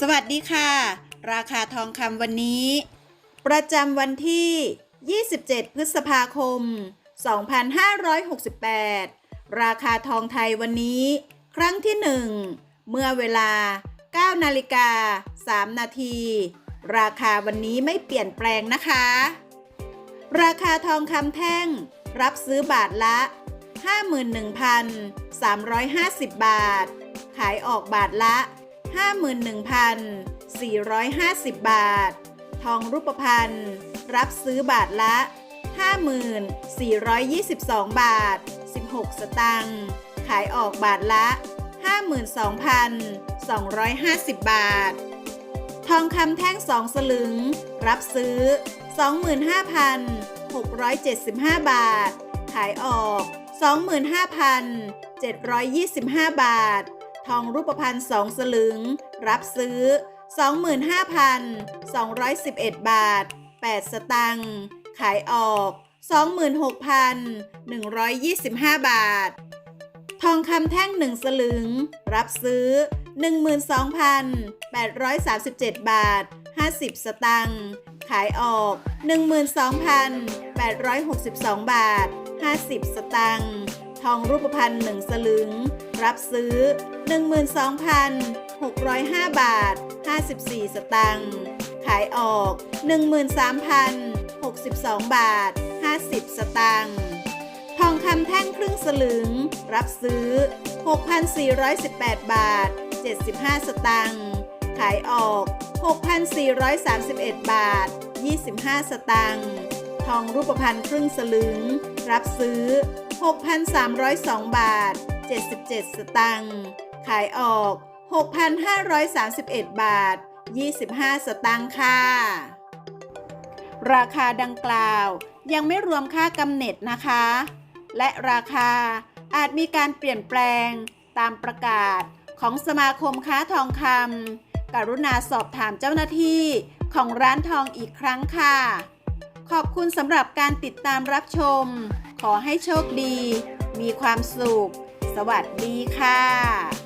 สวัสดีค่ะ ราคาทองคำวันนี้ ประจำวันที่ 27 พฤษภาคม 2568 ราคาทองไทยวันนี้ ครั้งที่ 1 เมื่อเวลา 9 นาฬิกา 3 นาที ราคาวันนี้ไม่เปลี่ยนแปลงนะคะ ราคาทองคำแท่ง รับซื้อบาทละ 51,350 บาท ขายออกบาทละ 51,450 บาท ทองรูปพรรณรับซื้อบาทละ50,422 บาท 16 สตังค์ขายออกบาทละ 52,250 บาท ทองคำแท่ง2สลึง รับซื้อ 25,675 บาท ขายออก 25,725 บาท ทองรูปพรรณ2สลึง รับซื้อ 25,211 บาท 8 สตังค์ ขายออก 26,125 บาท ทองคำแท่ง 1 สลึง รับซื้อ 12,837 บาท 50 สตังค์ ขายออก 12,862 บาท 50 สตังค์ ทองรูปพรรณ1สลึง รับซื้อ 12,605 บาท 54 สตังค์ขายออก 13,062 บาท 50 สตังค์ทองคำแท่งครึ่งสลึง รับซื้อ 6,418 บาท 75 สตังค์ขายออก 6,431 บาท 25 สตังค์ทองรูปพรรณครึ่งสลึง รับซื้อ 6,302 บาท 77 สตังค์ ขายออก 6,531 บาท 25 สตังค์ค่ะ ราคาดังกล่าวยังไม่รวมค่ากำเนิดนะคะ และราคาอาจมีการเปลี่ยนแปลงตามประกาศของสมาคมค้าทองคำกรุณาสอบถามเจ้าหน้าที่ของร้านทองอีกครั้งค่ะ ขอบคุณสำหรับการติดตามรับชมขอให้โชคดี มีความสุข สวัสดีค่ะ